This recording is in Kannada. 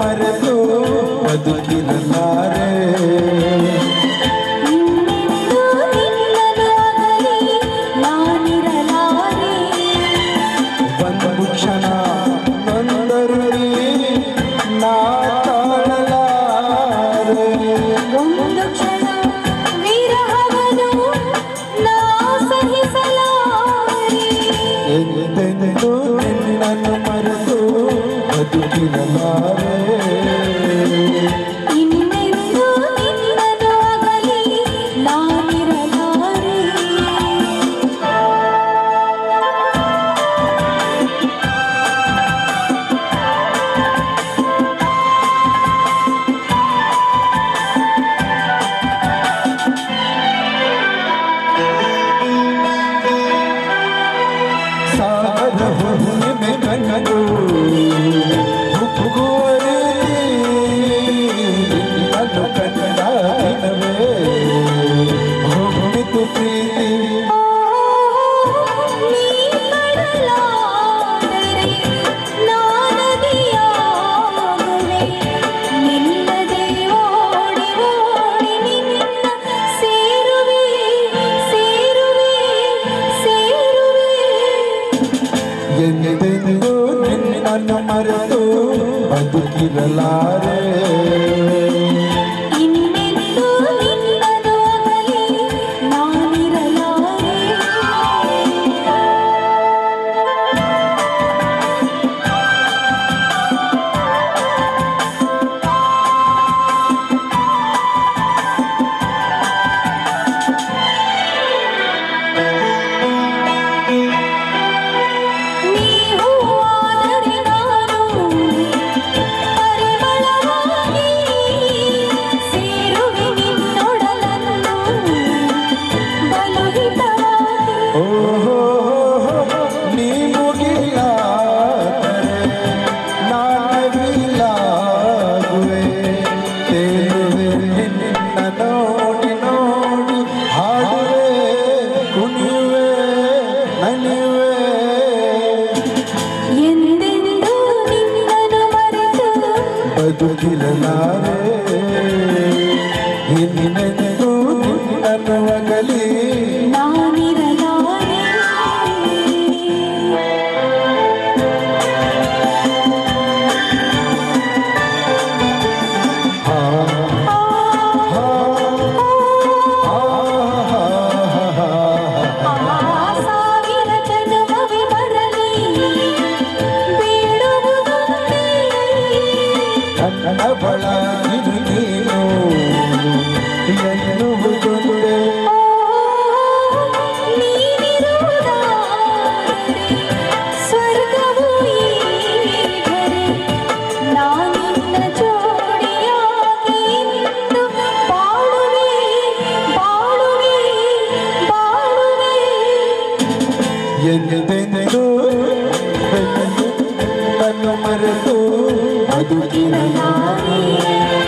ಮರೆತು ತೆನೆ ತೆನೆಗೋ ನಿನ್ನ ಮರೆತು ಬದುಕಿರಲಾರೆ ನಿನ್ನ ನೋಡಿ ನೋಡಿ ಹಾಡುವೆ ಕುಣಿಯುವೆ ಎಂದೆಂದೂ ನಿನ್ನನ್ನು ಮರೆತು ಕನ್ನಡ ಬಳ ನೀನು ಎನ್ನುವುದೊಂದೇ ಎನ್ನು ಮರೆತು I don't afraid of the.